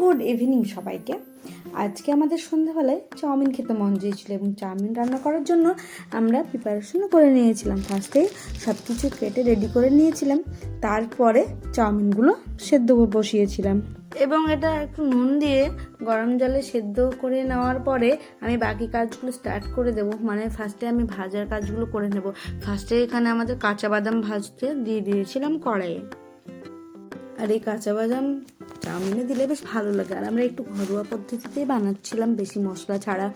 Good evening সবাইকে। আজকে আমাদের সন্ধ্যাবেলায় চাউমিন খেতে মন চেয়েছিল এবং চাউমিন রান্না করার জন্য আমরা প্রিপারেশনও করে নিয়েছিলাম। ফার্স্টে সব কিছু কেটে রেডি করে নিয়েছিলাম। তারপরে চাউমিনগুলো সেদ্ধ বসিয়েছিলাম। এবং এটা একটু নুন দিয়ে গরম জলে সেদ্ধ করে নেওয়ার পরে আমি বাকি কাজগুলো স্টার্ট করে দেবো। মানে ফার্স্টে আমি ভাজার কাজগুলো করে নেব। ফার্স্টে এখানে আমাদের কাঁচা বাদাম ভাজতে দিয়ে দিয়েছিলাম কড়াইয়ে। আর এই কাঁচা বাদাম চাউমিনে দিলে বেশ ভালো লাগে। আর আমরা একটু ঘরোয়া পদ্ধতিতেই বানাচ্ছিলাম, বেশি মশলা ছাড়া,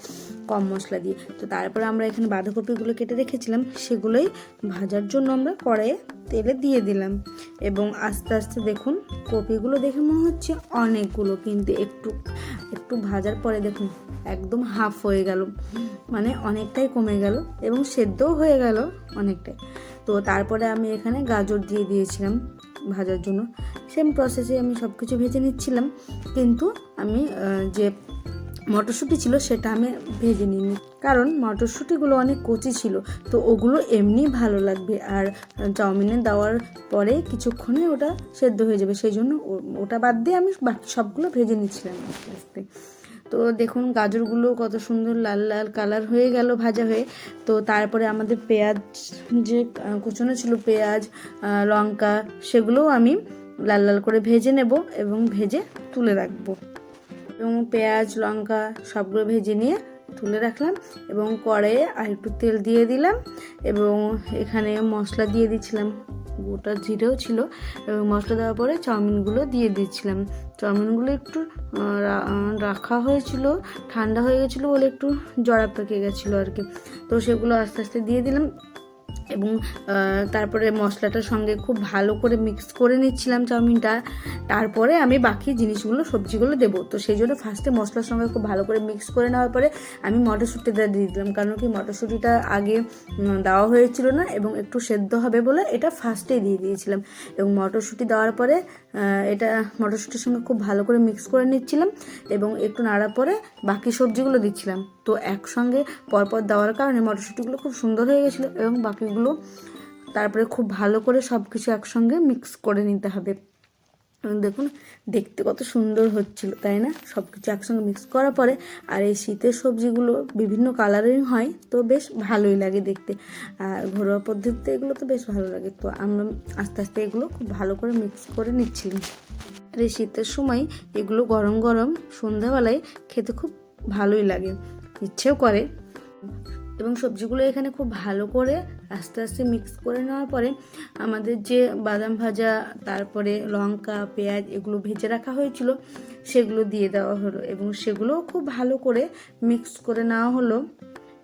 কম মশলা দিয়ে। তো তারপরে আমরা এখানে বাঁধাকপিগুলো কেটে রেখেছিলাম, সেগুলোই ভাজার জন্য আমরা কড়াইয়ে তেলে দিয়ে দিলাম। এবং আস্তে আস্তে দেখুন, কপিগুলো দেখে মনে হচ্ছে অনেকগুলো, কিন্তু একটু একটু ভাজার পরে দেখুন, একদম হাফ হয়ে গেল। মানে অনেকটাই কমে গেল এবং সেদ্ধও হয়ে গেল অনেকটাই। তো তারপরে আমি এখানে গাজর দিয়ে দিয়েছিলাম ভাজার জন্য। সেম প্রসেসে আমি সব কিছু ভেজে নিচ্ছিলাম। কিন্তু আমি যে মটরশুঁটি ছিল সেটা আমি ভেজে নিইনি। কারণ মটরশুঁটিগুলো অনেক কচি ছিল, তো ওগুলো এমনি ভালো লাগবে। আর চাউমিনে দেওয়ার পরে কিছুক্ষণে ওটা সেদ্ধ হয়ে যাবে। সেই জন্য ওটা বাদ দিয়ে আমি বাকি সবগুলো ভেজে নিচ্ছিলাম আস্তে আস্তে। তো দেখুন, গাজরগুলো কত সুন্দর লাল লাল কালার হয়ে গেল ভাজা হয়ে। তো তারপরে আমাদের পেঁয়াজ যে কুচনো ছিল, পেঁয়াজ লঙ্কা, সেগুলোও আমি লাল লাল করে ভেজে নেব এবং ভেজে তুলে রাখব। এবং পেঁয়াজ, লঙ্কা সবগুলো ভেজে নিয়ে তুলে রাখলাম এবং কড়াইয়ে আর একটু তেল দিয়ে দিলাম এবং এখানে মশলা দিয়ে দিচ্ছিলাম গোটা জিরেও ছিল। এবং মশলা দেওয়ার পরে চাউমিনগুলো দিয়ে দিচ্ছিলাম চাউমিনগুলো একটু রাখা হয়েছিল, ঠান্ডা হয়ে গেছিল বলে একটু জড়া পেকে গেছিল আর কি। তো সেগুলো আস্তে আস্তে দিয়ে দিলাম। এবং তারপরে মশলাটার সঙ্গে খুব ভালো করে মিক্স করে নিচ্ছিলাম চাউমিনটা। তারপরে আমি বাকি জিনিসগুলো, সবজিগুলো দেবো। তো সেই জন্য ফার্স্টে মশলার সঙ্গে খুব ভালো করে মিক্স করে নেওয়ার পরে আমি মটরশুঁটিটা দিয়ে দিলাম। কারণ কি মটরশুঁটিটা আগে দেওয়া হয়েছিল না এবং একটু সেদ্ধ হবে বলে এটা ফার্স্টেই দিয়ে দিয়েছিলাম। এবং মটরশুঁটি দেওয়ার পরে এটা মটরশুঁটির সঙ্গে খুব ভালো করে মিক্স করে নিচ্ছিলাম এবং একটু নাড়ার পরে বাকি সবজিগুলো দিচ্ছিলাম। তো একসঙ্গে পরপর দেওয়ার কারণে মটরশুঁটিগুলো খুব সুন্দর হয়ে গেছিল এবং বাকিগুলো তারপরে খুব ভালো করে সব কিছু একসঙ্গে মিক্স করে নিতে হবে। এবং দেখুন, দেখতে কত সুন্দর হচ্ছিল, তাই না? সব কিছু একসঙ্গে মিক্স করার পরে, আর এই শীতের সবজিগুলো বিভিন্ন কালারের হয়, তো বেশ ভালোই লাগে দেখতে। আর ঘরোয়া পদ্ধতিতে এগুলো তো বেশ ভালো লাগে, তো আমরা আস্তে আস্তে এগুলো খুব ভালো করে মিক্স করে নিচ্ছিলাম। আর এই শীতের সময় এগুলো গরম গরম সন্ধ্যাবেলায় খেতে খুব ভালোই লাগে। ইচ্ছেও করে। এবং সবজিগুলো এখানে খুব ভালো করে আস্তে আস্তে মিক্স করে নেওয়ার পরে আমাদের যে বাদাম ভাজা, তারপরে লঙ্কা, পেঁয়াজ এগুলো ভেজে রাখা হয়েছিল, সেগুলো দিয়ে দেওয়া হলো। এবং সেগুলোও খুব ভালো করে মিক্স করে নেওয়া হলো।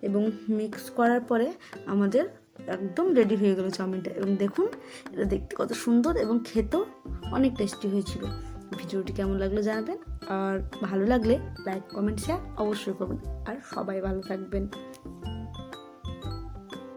এবং মিক্স করার পরে আমাদের একদম রেডি হয়ে গেলো চাউমিনটা। এবং দেখুন, এটা দেখতে কত সুন্দর এবং খেতেও অনেক টেস্টি হয়েছিল। ভিডিওটি কেমন লাগল জানাবেন। আর ভালো লাগলে লাইক, কমেন্ট শেয়ার অবশ্যই করবেন। আর সবাই ভালো থাকবেন।